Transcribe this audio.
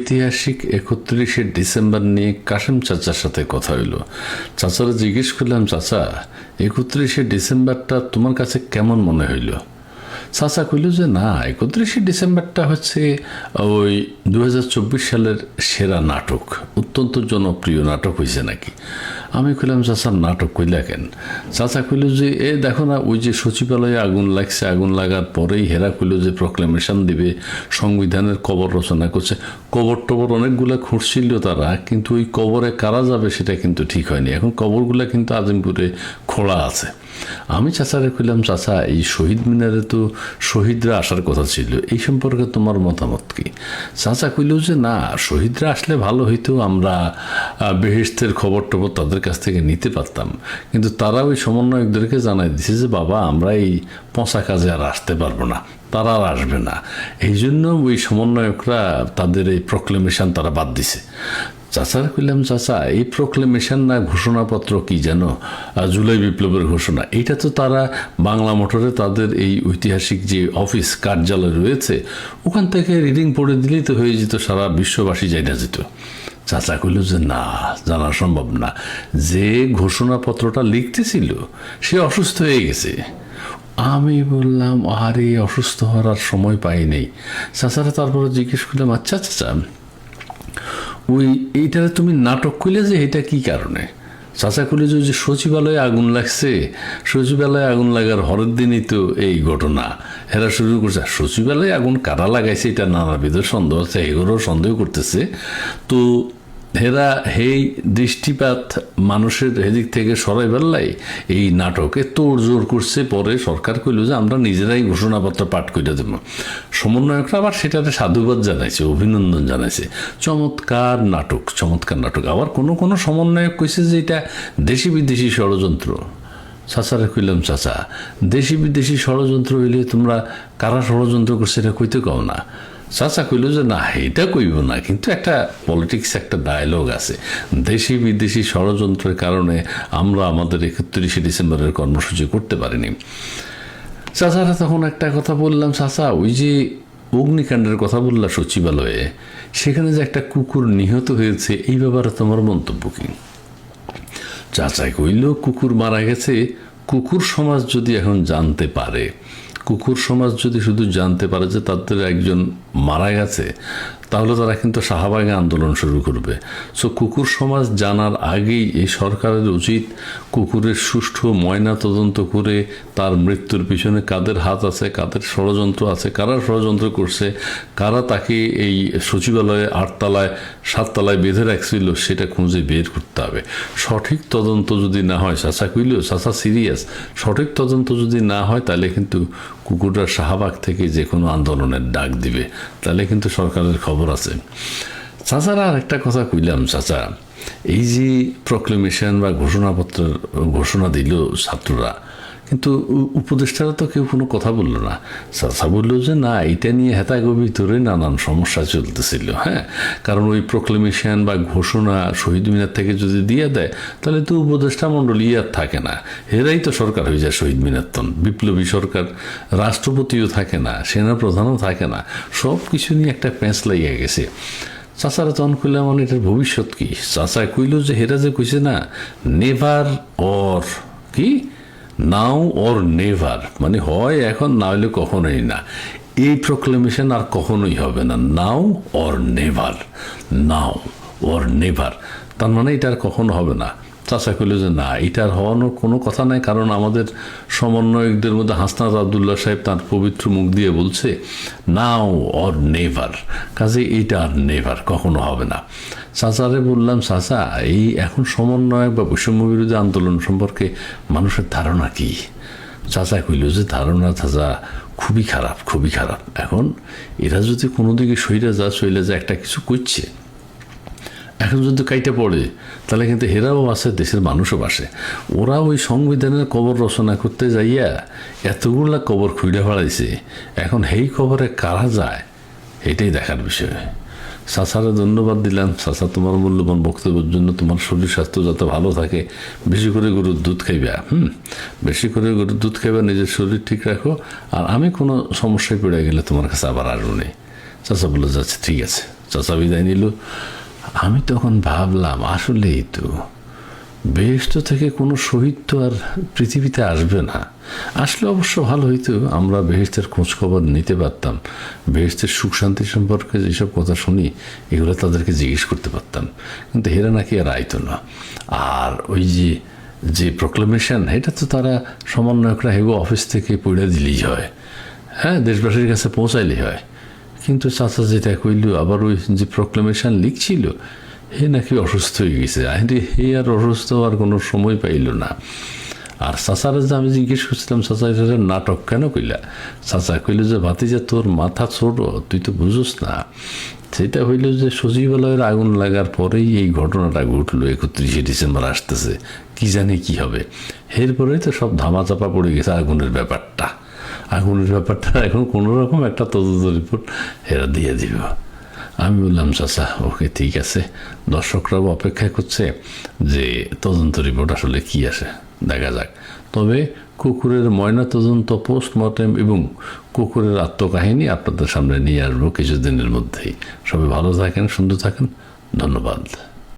ঐতিহাসিক একত্রিশে ডিসেম্বর নিয়ে কাশেম চাচার সাথে কথা হইল। চাচারা জিজ্ঞেস করলাম, চাচা, একত্রিশে ডিসেম্বরটা তোমার কাছে কেমন মনে হইল? চাচা কইল যে, না, একত্রিশে ডিসেম্বরটা হচ্ছে ওই দু হাজার চব্বিশ সালের সেরা নাটক, অত্যন্ত জনপ্রিয় নাটক হয়েছে নাকি? আমি কইলাম চাচা নাটক কইলা কেন? চাচা কইল যে, এ, দেখো না, ওই যে সচিবালয়ে আগুন লাগছে, আগুন লাগার পরেই হেরা কইল যে প্রক্লেমেশন দিবে, সংবিধানের কবর রচনা করছে। কবর টবর অনেকগুলা খুঁড়ছিল তারা, কিন্তু ওই কবরে কারা যাবে সেটা কিন্তু ঠিক হয়নি। এখন কবরগুলা কিন্তু আজিমপুরে খোলা আছে। আমি চাচারে কইলাম, চাচা, এই শহীদ মিনারে তো শহীদরা আসার কথা ছিল। এই সম্পর্কে তোমার মতামত কি? চাচা কইল যে, না, শহীদরা আসলে ভালো হইতো আমরা বেহেস্তের খবর টবর তাদের কাছ থেকে নিতে পারতাম। কিন্তু তারা ওই সমন্বয়কদেরকে জানাই দিছে যে, বাবা, আমরা এই পচা কাজে আর আসতে পারব না। তারা আর আসবে না। এই জন্য ওই সমন্বয়করা তাদের এই প্রক্লেমেশন তারা বাদ দিছে। চাচার কইলাম চাচা, এই প্রক্লেমেশন না ঘোষণাপত্র কি যেন জুলাই বিপ্লবের ঘোষণা। এটা তো তারা বাংলা মোটরে তাদের এই ঐতিহাসিক যে অফিস কার্যালয় রয়েছে, ওখান থেকে রিডিং পড়ে দিলেই তো হয়ে যেত, সারা বিশ্ববাসী যাই না যেত। চাচা কইল যে, না, জানা সম্ভব না। যে ঘোষণাপত্রটা লিখতেছিল, সে অসুস্থ হয়ে গেছে। আমি বললাম, আরে, অসুস্থ হওয়ার সময় পাই নেই। চাচারা তারপরে জিজ্ঞেস করলাম আচ্ছা চাচা ওই এইটা তুমি নাটক করলে যে এটা কি কারণে? চাচা করলে যে সচিবালয়ে আগুন লাগছে, সচিবালয়ে আগুন লাগার হরের দিনই তো এই ঘটনা। এরা শুরু করছে সচিবালয়ে আগুন কারা লাগাইছে? এটা নানাবিধ সন্দেহ আছে এগুলো সন্দেহ করতেছে। তো হেরা হেই দৃষ্টিপাত মানুষের হেদিক থেকে সরাই বেল্লাই এই নাটকে তোড় জোর করছে, পরে সরকার কইল যে আমরা নিজেরাই ঘোষণাপত্র পাঠ করে দেব। সমন্বয়করা আবার সেটাতে সাধুবাদ জানাইছে, অভিনন্দন জানাইছে। চমৎকার নাটক চমৎকার নাটক। আবার কোনো কোনো সমন্বয়ক কইছে যে এটা দেশি বিদেশি ষড়যন্ত্র। চাচারে কইলাম, চাচা, দেশি বিদেশি ষড়যন্ত্র হইলে তোমরা কারা ষড়যন্ত্র করছে এটা কইতে কও না? চাচা কইল যে না এটা কইব না, কিন্তু একটা পলিটিক্স একটা ডায়লগ আছে। দেশি বিদেশি ষড়যন্ত্রের কারণে আমরা আমাদের একত্রিশে ডিসেম্বরের কর্মসূচি করতে পারিনি। চাচারা তখন একটা কথা বললাম, চাচা, ওই যে অগ্নিকাণ্ডের কথা বললা সচিবালয়ে, সেখানে যে একটা কুকুর নিহত হয়েছে, এই ব্যাপারে তোমার মন্তব্য কি? চাচাই কইল, কুকুর মারা গেছে, কুকুর সমাজ যদি এখন জানতে পারে কুকুর সমাজ যদি শুধু জানতে পারে যে তাদের একজন মারা গেছে তাহলে তারা কিন্তু শাহবাগে আন্দোলন শুরু করবে। সো কুকুর সমাজ জানার আগেই এই সরকারের উচিত কুকুরের সুষ্ঠু ময়না তদন্ত করে তার মৃত্যুর পিছনে কাদের হাত আছে, কাদের ষড়যন্ত্র আছে, কারা ষড়যন্ত্র করছে, কারা তাকে এই সচিবালয়ে আটতলায়, সাততলায় বেঁধে রাখছিল সেটা খুঁজে বের করতে হবে। সঠিক তদন্ত যদি না হয় চাচা কইল চাচা সিরিয়াস, সঠিক তদন্ত যদি না হয়, তাহলে কিন্তু কুকুররা শাহবাগ থেকে যে কোনো আন্দোলনের ডাক দিবে। তাহলে কিন্তু সরকারের খবর আছে। চাচারা আর একটা কথা কইলাম, চাচা। এই যে প্রক্লেমেশন বা ঘোষণাপত্র, ঘোষণা দিল ছাত্ররা কিন্তু উপদেষ্টারা তো কেউ কোনো কথা বলল না। চাচা বলল যে, না এটা নিয়ে হেতাগো ভিতরে নানান সমস্যা চলতেছিল হ্যাঁ। কারণ ওই প্রক্লেমেশন বা ঘোষণা শহীদ মিনার থেকে যদি দিয়ে দেয়, তাহলে তো উপদেষ্টা মণ্ডলী আর থাকে না। এরাই তো সরকার হয়ে যায় শহীদ মিনার তন বিপ্লবী সরকার, রাষ্ট্রপতিও থাকে না, সেনাপ্রধানও থাকে না। সব কিছু নিয়ে একটা প্যাঁচ লাগিয়ে গেছে। চাচারা তখন কইলাম মানে এটার ভবিষ্যৎ কি? চাচা কইল যে, হেরা যে কইছে না, নেভার অর কি? নাও অর নেভার মানে হয় এখন, না হলে কখনোই না। এই প্রক্লেমেশন আর কখনোই হবে না। Now or never now or never তার মানে এটা আর কখনো হবে না। চাচা কইল যে না, এটার হওয়ানোর কোনো কথা নাই, কারণ আমাদের সমন্বয়কদের মধ্যে হাসনাত আবদুল্লাহ সাহেব তার পবিত্র মুখ দিয়ে বলছে, নাও অর নেভার। কাজে এটা আর নেভার কখনো হবে না। চাচারে বললাম, চাচা, এই এখন সমন্বয়ক বা বৈষম্য বিরোধী আন্দোলন সম্পর্কে মানুষের ধারণা কি? চাচা কইল যে, ধারণা চাচা খুবই খারাপ খুবই খারাপ। এখন এরা যদি কোনো দিকে সইরা যা সইলে যা একটা কিছু করছে এখন যদি কাইটা পড়ে, তাহলে কিন্তু হেরাও আছে দেশের মানুষও বাসে ওরা ওই সংবিধানের কবর রচনা করতে যাইয়া এতগুলা কবর খুঁড়ে ফেলাইছে। এখন সেই কবরে কারা যায়, এটাই দেখার বিষয়। চাচারে ধন্যবাদ দিলাম। চাচা তোমার মূল্যবান বক্তব্যের জন্য তোমার শরীর স্বাস্থ্য যাতে ভালো থাকে, বেশি করে গরুর দুধ খাইবা, হুম? বেশি করে গরুর দুধ খাইবা, নিজের শরীর ঠিক রাখো। আর আমি কোনো সমস্যায় পড়ে গেলে তোমার কাছে আবার আসব নি। চাচা বলে যাচ্ছে, ঠিক আছে। চাচা বিদায় নিল। আমি তখন ভাবলাম, আসলেই তো বেহেস্ত থেকে কোনো শহীদ তো আর পৃথিবীতে আসবে না। আসলে অবশ্য ভালো হইতো, আমরা বেহেস্তের খোঁজখবর নিতে পারতাম। বেহেস্তের সুখ শান্তি সম্পর্কে যেসব কথা শুনি, এগুলো তাদেরকে জিজ্ঞেস করতে পারতাম। কিন্তু হেরা নাকি আর আইতো না। আর ওই যে যে প্রোক্লামেশন এটা তো তারা সমন্বয়করা হেগো অফিস থেকে পড়ে দিলেই হয়। হ্যাঁ দেশবাসীর কাছে পৌঁছাইলেই হয়। কিন্তু চাচা যেটা কইল, আবার ওই যে প্রোক্লামেশন লিখছিল, হে নাকি অসুস্থ হয়ে গেছে। আরে হে আর অসুস্থ হওয়ার কোনো সময় পাইল না। আর চাচারা যে আমি জিজ্ঞেস করছিলাম, চাচা, এটা নাটক কেন কইলা? চাচা কইল যে, ভাতিজা, তোর মাথা ছোট, তুই তো বুঝোস না। সেটা হইল যে, সচিবালয়ের আগুন লাগার পরেই এই ঘটনাটা ঘটলো, একত্রিশে ডিসেম্বর আসতেছে। কি জানি কি হবে। এরপরেই তো সব ধামাচাপা পড়ে গেছে আগুনের ব্যাপারটা। আগুনের ব্যাপারটা, এখন কোনো রকম একটা তদন্ত রিপোর্ট এরা দিয়ে দিব। আমি বললাম, চাচা, ওকে ঠিক আছে। দর্শকরাও অপেক্ষা করছে যে তদন্ত রিপোর্ট আসলে কি আসে, দেখা যাক। তবে কুকুরের ময়না তদন্ত, পোস্টমর্টেম এবং কুকুরের আত্মকাহিনী আপনাদের সামনে নিয়ে আসব কিছুদিনের মধ্যেই। সবাই ভালো থাকেন, সুন্দর থাকেন। ধন্যবাদ।